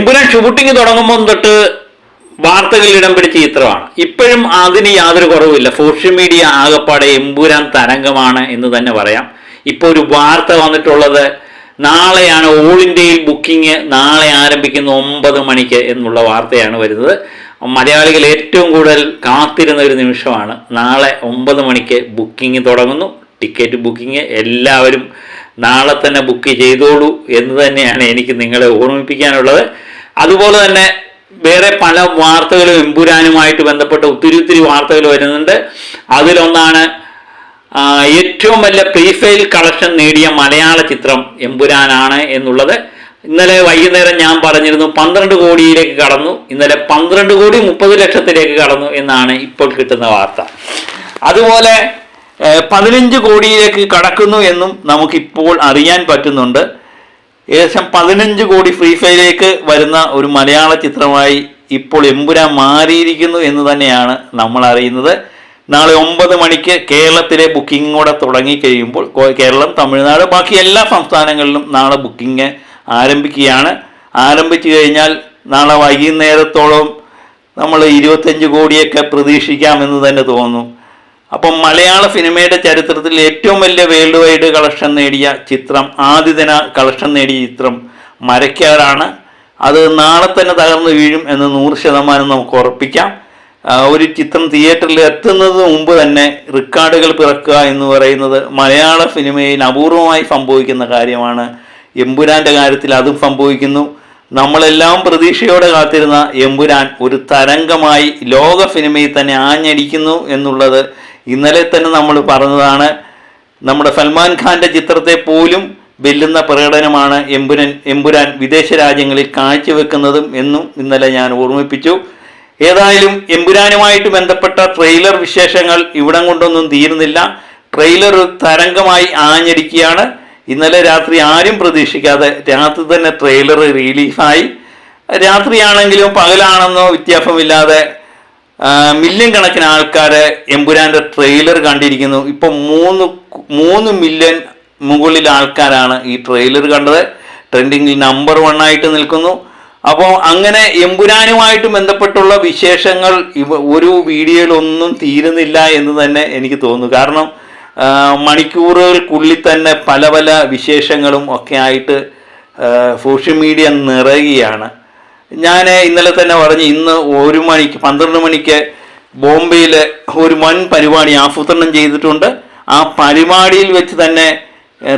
Empuraan shooting തുടങ്ങുമ്പോൾ തൊട്ട് വാർത്തകളിൽ ഇടം പിടിച്ച ചിത്രമാണ്. ഇപ്പോഴും അതിന് യാതൊരു കുറവുമില്ല. സോഷ്യൽ മീഡിയ ആകപ്പാടെ എമ്പുരാൻ തരംഗമാണ് എന്ന് തന്നെ പറയാം. ഇപ്പോൾ ഒരു വാർത്ത വന്നിട്ടുള്ളത് നാളെയാണ് ഓൾ ഇന്ത്യയിൽ ബുക്കിംഗ് നാളെ ആരംഭിക്കുന്ന ഒമ്പത് മണിക്ക് എന്നുള്ള വാർത്തയാണ് വരുന്നത്. മലയാളികൾ ഏറ്റവും കൂടുതൽ കാത്തിരുന്ന ഒരു നിമിഷമാണ്. നാളെ ഒമ്പത് മണിക്ക് ബുക്കിംഗ് തുടങ്ങുന്നു. ടിക്കറ്റ് ബുക്കിംഗ് എല്ലാവരും നാളെ തന്നെ ബുക്ക് ചെയ്തോളൂ എന്ന് തന്നെയാണ് എനിക്ക് നിങ്ങളെ ഓർമ്മിപ്പിക്കാനുള്ളത്. അതുപോലെ തന്നെ വേറെ പല വാർത്തകളും എമ്പുരാനുമായിട്ട് ബന്ധപ്പെട്ട ഒത്തിരി ഒത്തിരി വാർത്തകൾ വരുന്നുണ്ട്. അതിലൊന്നാണ് ഏറ്റവും വലിയ പ്രീഫെയിൽ കളക്ഷൻ നേടിയ മലയാള ചിത്രം എമ്പുരാനാണ് എന്നുള്ളത്. ഇന്നലെ വൈകുന്നേരം ഞാൻ പറഞ്ഞിരുന്നു പന്ത്രണ്ട് കോടിയിലേക്ക് കടന്നു. ഇന്നലെ പന്ത്രണ്ട് കോടി മുപ്പത് ലക്ഷത്തിലേക്ക് കടന്നു എന്നാണ് ഇപ്പോൾ കിട്ടുന്ന വാർത്ത. അതുപോലെ പതിനഞ്ച് കോടിയിലേക്ക് കടക്കുന്നു എന്നും നമുക്കിപ്പോൾ അറിയാൻ പറ്റുന്നുണ്ട്. ഏകദേശം പതിനഞ്ച് കോടി ഫ്രീ ഫയറിലേക്ക് വരുന്ന ഒരു മലയാള ചിത്രമായി ഇപ്പോൾ എമ്പുരാൻ മാറിയിരിക്കുന്നു എന്ന് തന്നെയാണ് നമ്മൾ അറിയുന്നത്. നാളെ ഒമ്പത് മണിക്ക് കേരളത്തിലെ ബുക്കിംഗ് കൂടെ തുടങ്ങി കഴിയുമ്പോൾ കേരളം തമിഴ്നാട് ബാക്കി എല്ലാ സംസ്ഥാനങ്ങളിലും നാളെ ബുക്കിംഗ് ആരംഭിക്കുകയാണ്. ആരംഭിച്ചു കഴിഞ്ഞാൽ നാളെ വൈകുന്നേരത്തോളം നമ്മൾ ഇരുപത്തഞ്ച് കോടിയൊക്കെ പ്രതീക്ഷിക്കാമെന്ന് തന്നെ തോന്നുന്നു അപ്പം മലയാള സിനിമയുടെ ചരിത്രത്തിൽ ഏറ്റവും വലിയ വേൾഡ് വൈഡ് കളക്ഷൻ നേടിയ ചിത്രം ആദ്യ ദിന കളക്ഷൻ നേടിയ ചിത്രം മരക്കാരാണ്. അത് നാളെ തന്നെ തകർന്നു വീഴും എന്ന് നൂറ് ശതമാനം നമുക്ക് ഉറപ്പിക്കാം. ഒരു ചിത്രം തിയേറ്ററിൽ എത്തുന്നതിന് മുമ്പ് തന്നെ റെക്കോർഡുകൾ പിറക്കുക എന്ന് പറയുന്നത് മലയാള സിനിമയിൽ അപൂർവമായി സംഭവിക്കുന്ന കാര്യമാണ്. എമ്പുരാന്റെ കാര്യത്തിൽ അതും സംഭവിക്കുന്നു. നമ്മളെല്ലാം പ്രതീക്ഷയോടെ കാത്തിരുന്ന എമ്പുരാൻ ഒരു തരംഗമായി ലോക സിനിമയിൽ തന്നെ ആഞ്ഞടിക്കുന്നു എന്നുള്ളത് ഇന്നലെ തന്നെ നമ്മൾ പറഞ്ഞതാണ് നമ്മുടെ സൽമാൻ ഖാന്റെ ചിത്രത്തെ പോലും വെല്ലുന്ന പ്രകടനമാണ് എമ്പുരൻ എമ്പുരാൻ വിദേശ രാജ്യങ്ങളിൽ കാഴ്ചവെക്കുന്നതും എന്നും ഇന്നലെ ഞാൻ ഓർമ്മിപ്പിച്ചു. ഏതായാലും എമ്പുരാനുമായിട്ട് ബന്ധപ്പെട്ട ട്രെയിലർ വിശേഷങ്ങൾ ഇവിടം കൊണ്ടൊന്നും തീരുന്നില്ല. ട്രെയിലർ തരംഗമായി ആഞ്ഞടിക്കുകയാണ്. ഇന്നലെ രാത്രി ആരും പ്രതീക്ഷിക്കാതെ രാത്രി തന്നെ ട്രെയിലർ റിലീസായി രാത്രിയാണെങ്കിലും പകലാണെന്നോ വ്യത്യാസമില്ലാതെ മില്യൺ കണക്കിന് ആൾക്കാരെ എമ്പുരാന്റെ ട്രെയിലർ കണ്ടിരിക്കുന്നു. ഇപ്പൊ മൂന്ന് മൂന്ന് മില്യൺ മുകളിൽ ആൾക്കാരാണ് ഈ ട്രെയിലർ കണ്ടത്. ട്രെൻഡിങ്ങിൽ നമ്പർ വൺ ആയിട്ട് നിൽക്കുന്നു. അപ്പോൾ അങ്ങനെ എമ്പുരാനുമായിട്ട് ബന്ധപ്പെട്ടുള്ള വിശേഷങ്ങൾ ഒരു വീഡിയോയിലൊന്നും തീരുന്നില്ല എന്ന് തന്നെ എനിക്ക് തോന്നുന്നു. കാരണം മണിക്കൂറുകൾക്കുള്ളിൽ തന്നെ പല പല വിശേഷങ്ങളും ഒക്കെ ആയിട്ട് സോഷ്യൽ മീഡിയ നിറയുകയാണ്. ഞാൻ ഇന്നലെ തന്നെ പറഞ്ഞു ഇന്ന് ഒരു മണിക്ക് പന്ത്രണ്ട് മണിക്ക് ബോംബെയിൽ ഒരു വൻ പരിപാടി ആസൂത്രണം ചെയ്തിട്ടുണ്ട്. ആ പരിപാടിയിൽ വെച്ച് തന്നെ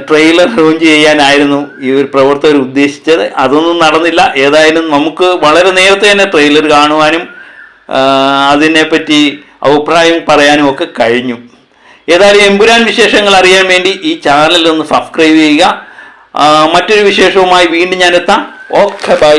ട്രെയിലർ ലോഞ്ച് ചെയ്യാനായിരുന്നു ഈ ഒരു പ്രവർത്തകർ ഉദ്ദേശിച്ചത്. അതൊന്നും നടന്നില്ല. ഏതായാലും നമുക്ക് വളരെ നേരത്തെ തന്നെ ട്രെയിലർ കാണുവാനും അതിനെപ്പറ്റി അഭിപ്രായം പറയാനും ഒക്കെ കഴിഞ്ഞു. ഏതായാലും എമ്പുരാൻ വിശേഷങ്ങൾ അറിയാൻ വേണ്ടി ഈ ചാനൽ ഒന്ന് സബ്സ്ക്രൈബ് ചെയ്യുക. മറ്റൊരു വിശേഷവുമായി വീണ്ടും ഞാനെത്താം. Okay bye.